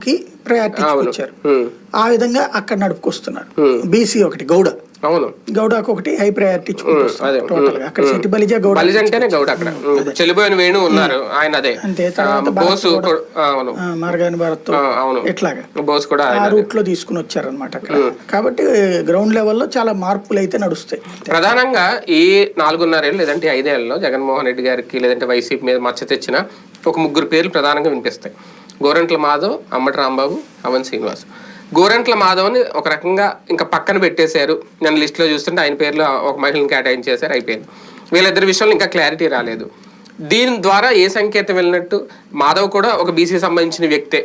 కి ప్రయారిటీ ఇచ్చారు ఆ విధంగా అక్కడ నడుపుకొస్తున్నారు. బీసీ ఒకటి గౌడ. అవును. గౌడకు ఒకటి హై ప్రయారిటీ టోటల్గా. అక్కడ శెట్టి బలిజ గౌడ బలిజ అంటేనే గౌడ అక్కడ. ఉమ్, చెల్లిపోయిన వేణు ఉన్నారు. ఆయన అదే. అంతే. తర్వాత బోసు అవును. మార్గాని భారత్ అవును. ఇట్లాగా బోస్ కూడా ఆ ఆయన రూట్లో తీసుకుని వచ్చారనమాట అక్కడ. కాబట్టి గ్రౌండ్ లెవెల్లో చాలా మార్పులు అయితే నడుస్తాయి. ప్రధానంగా ఈ నాలుగున్నరేళ్ళు లేదంటే ఈ ఐదేళ్ళలో జగన్మోహన్ రెడ్డి గారికి లేదంటే వైసీపీ మీద మచ్చ తెచ్చిన ఒక ముగ్గురు పేర్లు ప్రధానంగా వినిపిస్తాయి. గోరంట్ల మాధవ్ అమ్మటి రాంబాబు అవన్ శ్రీనివాస్. గోరంట్ల మాధవ్ని ఒక రకంగా ఇంకా పక్కన పెట్టేశారు. నేను లిస్ట్లో చూస్తుంటే ఆయన పేర్లు ఒక మహిళని కేటాయించేశారు అయిపోయింది. వీళ్ళిద్దరి విషయంలో ఇంకా క్లారిటీ రాలేదు. దీని ద్వారా ఏ సంకేతం వెళ్ళినట్టు మాధవ్ కూడా ఒక బీసీ సంబంధించిన వ్యక్తే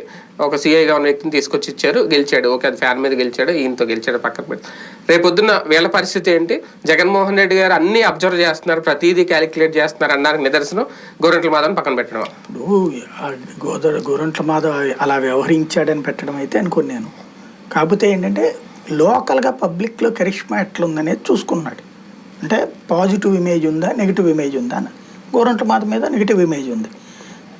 ఒక సీఐగా ఉన్న వ్యక్తిని తీసుకొచ్చి ఇచ్చారు గెలిచాడు. ఓకే అది ఫ్యాన్ మీద గెలిచాడు ఈయనతో గెలిచాడు పక్కన పెట్టి రేపొద్దున వీళ్ళ పరిస్థితి ఏంటి? జగన్మోహన్ రెడ్డి గారు అన్ని అబ్జర్వ్ చేస్తున్నారు ప్రతిదీ క్యాలిక్యులేట్ చేస్తున్నారు అన్నారు నిదర్శనం గోరంట్ల మాధవ్ పక్కన పెట్టడం. ఇప్పుడు గోదర గోరంట్ల మాధవ్ అలా వ్యవహరించాడని పెట్టడం అయితే అనుకున్నాను. నేను కాకపోతే ఏంటంటే లోకల్గా పబ్లిక్లో కరిష్మా ఎట్లుందనేది చూసుకున్నాడు. అంటే పాజిటివ్ ఇమేజ్ ఉందా నెగిటివ్ ఇమేజ్ ఉందా అని. గోరంట్ల మాధవ్ మీద నెగిటివ్ ఇమేజ్ ఉంది.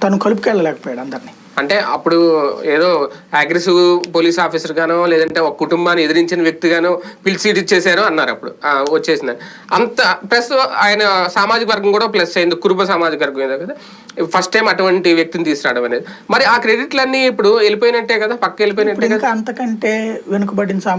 తను కలుపుకెళ్ళలేకపోయాడు అందరినీ. అంటే అప్పుడు ఏదో అగ్రెసివ్ పోలీస్ ఆఫీసర్ గానో లేదంటే ఒక కుటుంబాన్ని ఎదిరించిన వ్యక్తిగానో పిలిచి సీట్ ఇచ్చేసారు అన్నారు అప్పుడు. ఆ, వచ్చేసింది అంత ప్లస్ ఆయన సామాజిక వర్గం కూడా ప్లస్ అయింది. కురుబ సామాజిక వర్గం ఏదో కదా. ఫస్ట్ టైం అటువంటి వ్యక్తిని తీసుకురావడం అనేది. మరి ఆ క్రెడిట్లన్నీ ఇప్పుడు వెళ్ళిపోయినట్టే కదా? పక్క వెళ్ళిపోయినట్టే కదా? అంతకంటే వెనుకబడిన సామాజిక